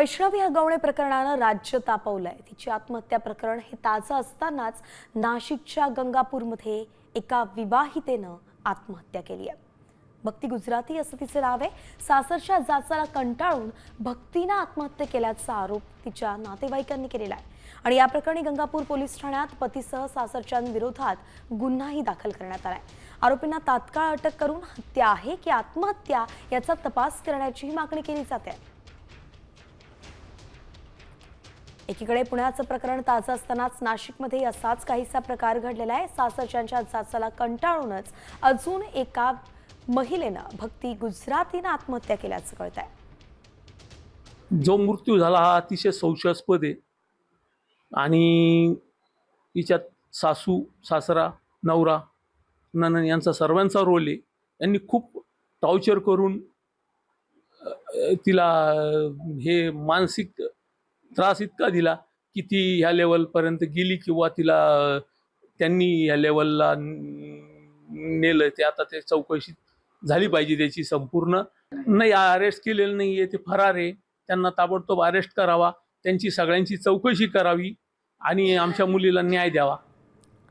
वैष्णवी हगवणे प्रकरणानं राज्य तापवलंय. तिची आत्महत्या प्रकरण हे ताजं असतानाच नाशिकच्या गंगापूरमध्ये एका विवाहितेनं आत्महत्या केली आहे. भक्ती गुजराती असं तिचं नाव आहे. सासरच्या जाचाला कंटाळून भक्तीनं आत्महत्या केल्याचा आरोप तिच्या नातेवाईकांनी केलेला आहे. आणि या प्रकरणी गंगापूर पोलीस ठाण्यात पतीसह सासरच्यांविरोधात गुन्हाही दाखल करण्यात आलाय. आरोपींना तात्काळ अटक करून हत्या आहे की आत्महत्या याचा तपास करण्याचीही मागणी केली जाते. एकीकडे पुण्याचं प्रकरण ताजं असतानाच नाशिकमध्ये असाच काहीसा प्रकार घडलेला आहे. सासरच्यांच्या जाचाला कंटाळूनच अजून एका महिलेनं भक्ती गुजरातीनं आत्महत्या केल्याचं कळत आहे जो मृत्यू झाला हा अतिशय संशयास्पद आहे. आणि तिच्यात सासू सासरा नवरा ननन यांचा सर्वांचा रोल आहे. यांनी खूप टॉर्चर करून तिला हे मानसिक त्रास इतका दिला की ती ह्या लेवलपर्यंत गेली किंवा तिला त्यांनी ह्या लेवलला नेलं ते आता ते चौकशी झाली पाहिजे त्याची संपूर्ण. नाही अरेस्ट केलेलं नाही आहे ते फरार आहे. त्यांना ताबडतोब अरेस्ट करावा. त्यांची सगळ्यांची चौकशी करावी आणि आमच्या मुलीला न्याय द्यावा.